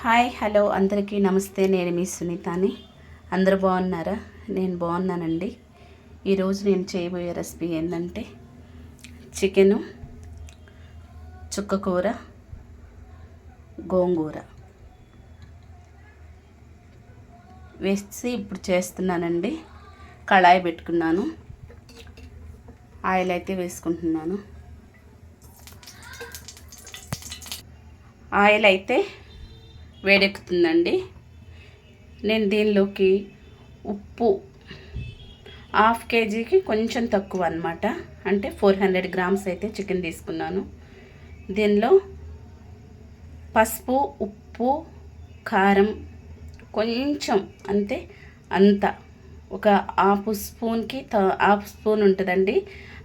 Hi hello అందరికీ నమస్తే. నేను మీ సునీతాని. అందరూ బాగున్నారా? నేను బాగున్నానండి. ఈరోజు నేను చేయబోయే రెసిపీ ఏంటంటే చికెను చుక్కకూర గోంగూర. వేసి ఇప్పుడు చేస్తున్నానండి. కళాయి పెట్టుకున్నాను. ఆయిల్ అయితే వేసుకుంటున్నాను. ఆయిల్ అయితే వేడెక్కుతుందండి. నేను దీనిలోకి ఉప్పు హాఫ్ కేజీకి కొంచెం తక్కువ అనమాట అంటే ఫోర్ హండ్రెడ్ గ్రామ్స్ అయితే చికెన్ తీసుకున్నాను. దీనిలో పసుపు ఉప్పు కారం కొంచెం అంతే అంత. ఒక హాఫ్ స్పూన్కి హాఫ్ స్పూన్ ఉంటుందండి.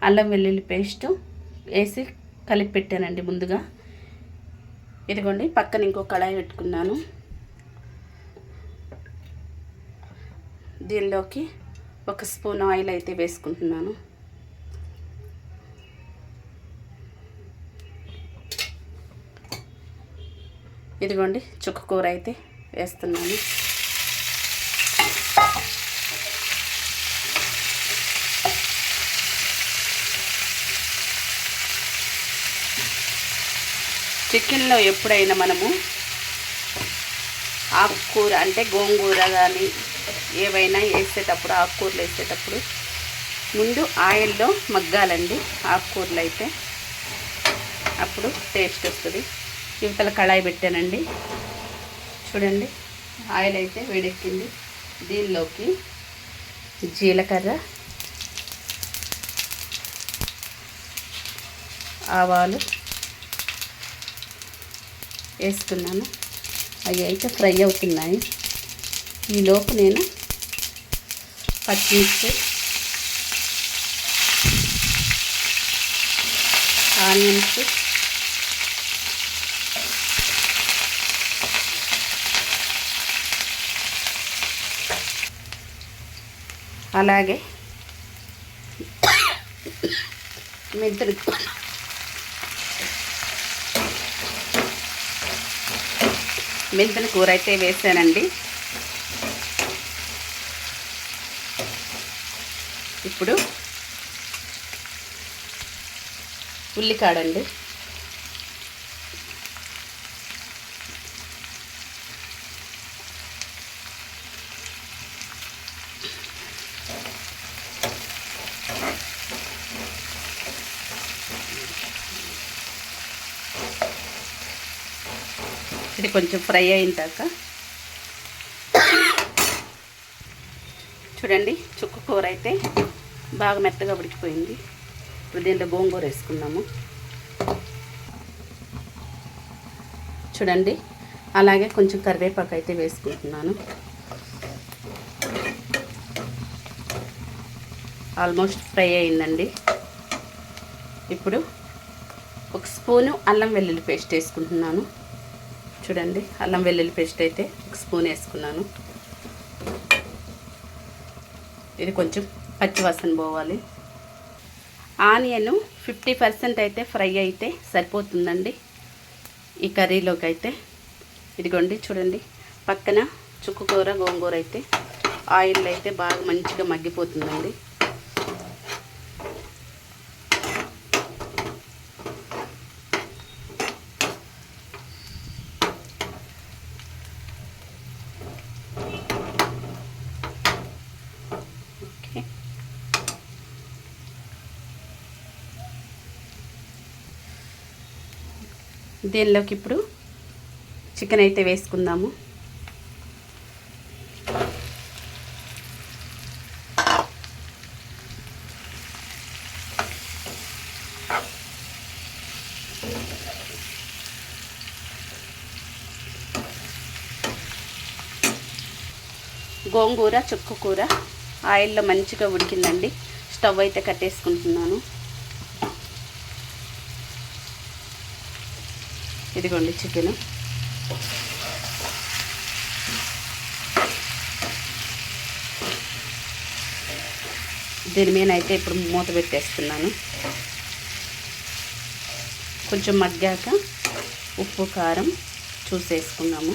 అల్లం వెల్లుల్లి పేస్టు వేసి కలిపి పెట్టానండి ముందుగా. ఇదిగోండి పక్కన ఇంకో కళాయి పెట్టుకున్నాను. దీనిలోకి ఒక స్పూన్ ఆయిల్ అయితే వేసుకుంటున్నాను. ఇదిగోండి చుక్క కూర అయితే వేస్తున్నాను. చికెన్లో ఎప్పుడైనా మనము ఆకుకూర అంటే గోంగూర కానీ ఏవైనా వేసేటప్పుడు ఆకుకూరలు వేసేటప్పుడు ముందు ఆయిల్లో మగ్గాలండి. ఆకుకూరలు అయితే అప్పుడు టేస్ట్ వస్తుంది. ఇవతల కళాయి పెట్టానండి. చూడండి ఆయిల్ అయితే వేడెక్కింది. దీనిలోకి జీలకర్ర ఆవాలు వేసుకున్నాను అవి అయితే ఫ్రై అవుతున్నాయి. ఈలోపు నేను పచ్చిమిర్చి ఆనియన్స్ అలాగే మెంతులు మెంతుల కూర అయితే వేసానండి. ఇప్పుడు ఉల్లికాడండి. ఇది కొంచెం ఫ్రై అయిన చూడండి చుక్క కూర అయితే బాగా మెత్తగా ఉడికిపోయింది. ఇప్పుడు దీంట్లో గోంగూర వేసుకున్నాము చూడండి అలాగే కొంచెం కరివేపాకు అయితే వేసుకుంటున్నాను. ఆల్మోస్ట్ ఫ్రై అయిందండి. ఇప్పుడు ఒక స్పూను అల్లం వెల్లుల్లి పేస్ట్ వేసుకుంటున్నాను. చూడండి అల్లం వెల్లుల్లి పేస్ట్ అయితే ఒక స్పూన్ వేసుకున్నాను. ఇది కొంచెం పచ్చివాసన పోవాలి. ఆనియన్ ఫిఫ్టీ పర్సెంట్ అయితే ఫ్రై అయితే సరిపోతుందండి. ఈ కర్రీలోకి అయితే ఇదిగోండి చూడండి పక్కన చుక్కకూర గోంగూర అయితే ఆయిల్ అయితే బాగా మంచిగా మగ్గిపోతుందండి. దీనిలోకి ఇప్పుడు చికెన్ అయితే వేసుకుందాము. గోంగూర చుక్క కూర ఆయిల్లో మంచిగా ఉడికిందండి. స్టవ్ అయితే కట్టేసుకుంటున్నాను. ఇదిగోండి చికెన్. దీని మీద అయితే ఇప్పుడు మూత పెట్టేస్తున్నాను. కొంచెం మగ్గాక ఉప్పు కారం చూసేసుకున్నాము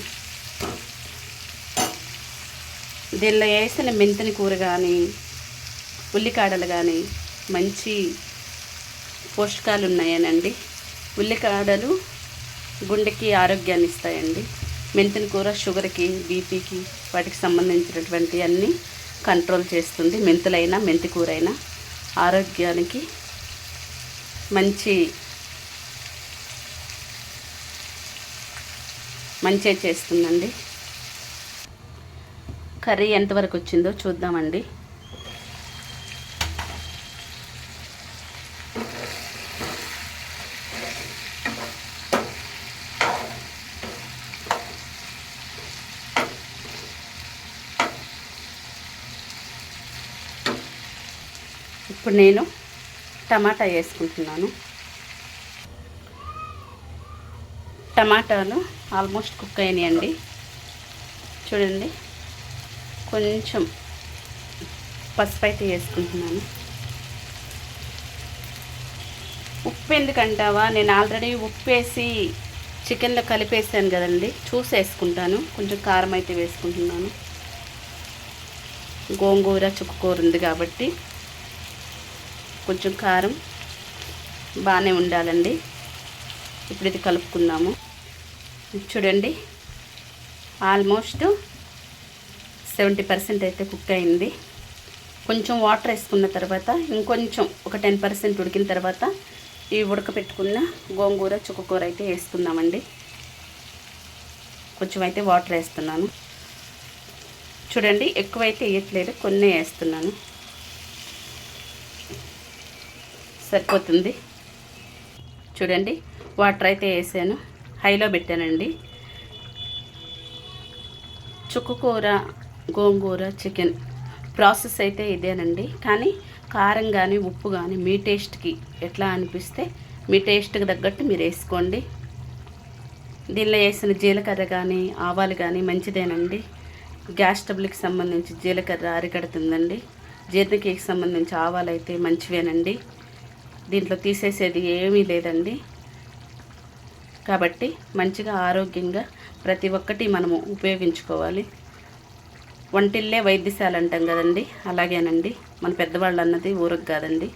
దీనిలో వేసిన మెంతిని కూర కానీ ఉల్లికాడలు కానీ మంచి పోషకాలు ఉన్నాయనండి. ఉల్లికాడలు గుండెకి ఆరోగ్యాన్ని ఇస్తాయండి మెంతిన కూర షుగర్కి బీపీకి వాటికి సంబంధించినటువంటి అన్నీ కంట్రోల్ చేస్తుంది. మెంతులైనా మెంతి కూర అయినా ఆరోగ్యానికి మంచి మంచి చేస్తుందండి. కర్రీ ఎంతవరకు వచ్చిందో చూద్దామండి. ఇప్పుడు నేను టమాటా వేసుకుంటున్నాను. టమాటాలు ఆల్మోస్ట్ కుక్ అయినాయండి. చూడండి కొంచెం పసుపు అయితే వేసుకుంటున్నాను. ఉప్పు ఎందుకంటావా? నేను ఆల్రెడీ ఉప్పు వేసి చికెన్లో కలిపేసాను కదండి. చూసి వేసుకుంటాను. కొంచెం కారం అయితే వేసుకుంటున్నాను. గోంగూర చుక్కకూర ఉంది కాబట్టి కొంచెం కారం బాగానే ఉండాలండి. ఇప్పుడు ఇది కలుపుకుందాము. చూడండి ఆల్మోస్ట్ సెవెంటీ పర్సెంట్ అయితే కుక్ అయింది. కొంచెం వాటర్ వేసుకున్న తర్వాత ఇంకొంచెం ఒక టెన్ పర్సెంట్ ఉడికిన తర్వాత ఈ ఉడకపెట్టుకున్న గోంగూర చుక్కకూర అయితే వేసుకుందామండి. కొంచెం అయితే వాటర్ వేస్తున్నాను. చూడండి ఎక్కువైతే వేయట్లేదు కొన్ని వేస్తున్నాను. సరిపోతుంది. చూడండి వాటర్ అయితే వేసాను. హైలో పెట్టానండి. చుక్కకూర గోంగూర చికెన్ ప్రాసెస్ అయితే ఇదేనండి. కానీ కారం కానీ ఉప్పు కానీ మీ టేస్ట్కి ఎట్లా అనిపిస్తే మీ టేస్ట్కి తగ్గట్టు మీరు వేసుకోండి. దీనిలో వేసిన జీలకర్ర కానీ ఆవాలు కానీ మంచిదేనండి. గ్యాస్ ట్రబుల్కి సంబంధించి జీలకర్ర అరికడుతుందండి. జీర్ణకీకి సంబంధించి ఆవాలు అయితే మంచివేనండి. దీంట్లో తీసేసేది ఏమీ లేదండి. కాబట్టి మంచిగా ఆరోగ్యంగా ప్రతి ఒక్కటి మనము ఉపయోగించుకోవాలి. వంటిల్లే వైద్యశాల అంటాం కదండి. అలాగేనండి. మన పెద్దవాళ్ళు అన్నది ఊరకు కాదండి.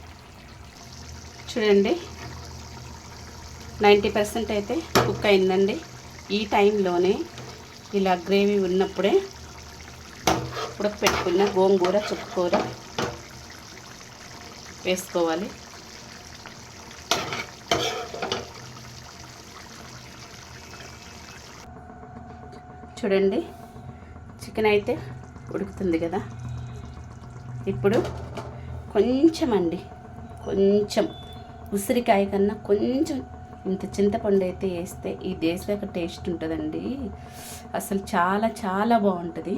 చూడండి. నైంటీ పర్సెంట్ అయితే కుక్ అయిందండి. ఈ టైంలోనే ఇలా గ్రేవీ ఉన్నప్పుడే ఉడకపెట్టుకున్న గోంగూర చుక్కకూర వేసుకోవాలి. చూడండి. చికెన్ అయితే ఉడుకుతుంది కదా. ఇప్పుడు కొంచెం అండి కొంచెం ఉసిరికాయ కన్నా కొంచెం ఇంత చింతపండు అయితే వేస్తే ఈ దేశలేక టేస్ట్ ఉంటుందండి. అసలు చాలా చాలా బాగుంటుంది.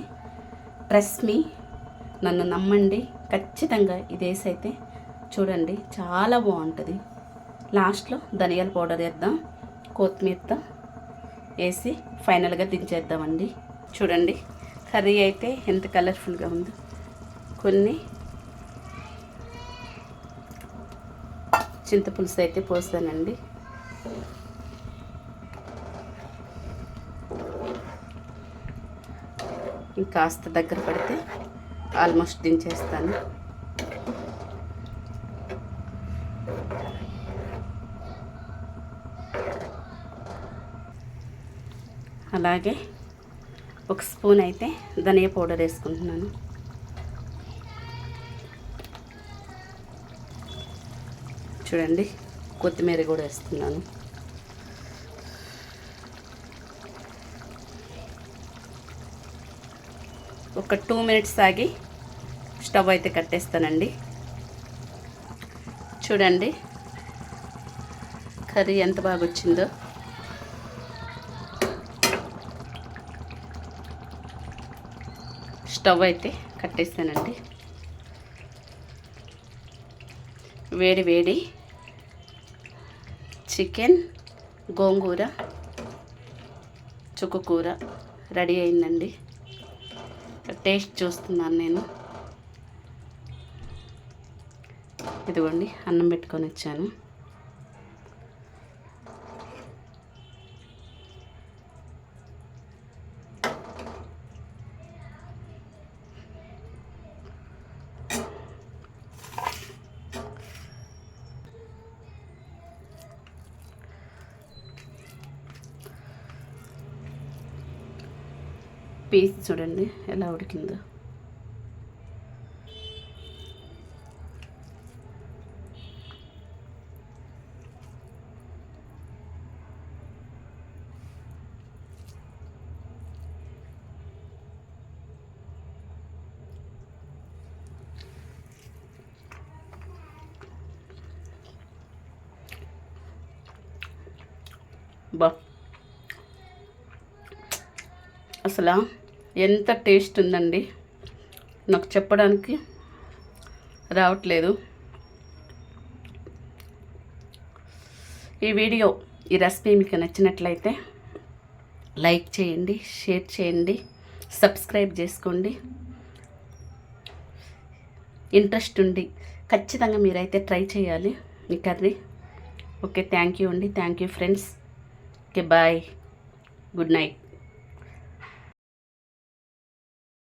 ట్రస్ట్ మీ నన్ను నమ్మండి. ఖచ్చితంగా ఈ దేశ అయితే చూడండి. చాలా బాగుంటుంది. లాస్ట్లో ధనియాల పౌడర్ వేద్దాం. కొత్తిమీరతో వేసి ఫైనల్గా దించేద్దామండి. చూడండి కర్రీ అయితే ఎంత కలర్ఫుల్గా ఉందో. కొన్ని చింతపులుసు అయితే పోస్తానండి. ఇంకాస్త దగ్గర పడితే ఆల్మోస్ట్ దించేస్తాను. అలాగే ఒక స్పూన్ అయితే ధనియా పౌడర్ వేసుకుంటున్నాను. చూడండి కొత్తిమీర కూడా వేస్తున్నాను. ఒక టూ మినిట్స్ ఆగి స్టవ్ అయితే కట్టేస్తానండి. చూడండి కర్రీ ఎంత బాగా వచ్చిందో. స్టవ్ అయితే కట్టేస్తానండి. వేడి వేడి చికెన్ గోంగూర చుక్కకూర రెడీ అయిందండి. టేస్ట్ చూస్తున్నాను నేను. ఇదిగోండి అన్నం పెట్టుకొని వచ్చాను. పీస్ చూడండి ఎలా ఉడికిందో బా అసలు ఎంత టేస్ట్ ఉందండి. నాకు చెప్పడానికి రావట్లేదు. ఈ వీడియో ఈ రెసిపీ మీకు నచ్చినట్లయితే లైక్ చేయండి షేర్ చేయండి సబ్స్క్రైబ్ చేసుకోండి. ఇంట్రెస్ట్ ఉండి ఖచ్చితంగా మీరైతే ట్రై చేయాలి ఈ కర్రీ. ఓకే థ్యాంక్ యూ అండి. Thank you friends. Okay bye. Good night.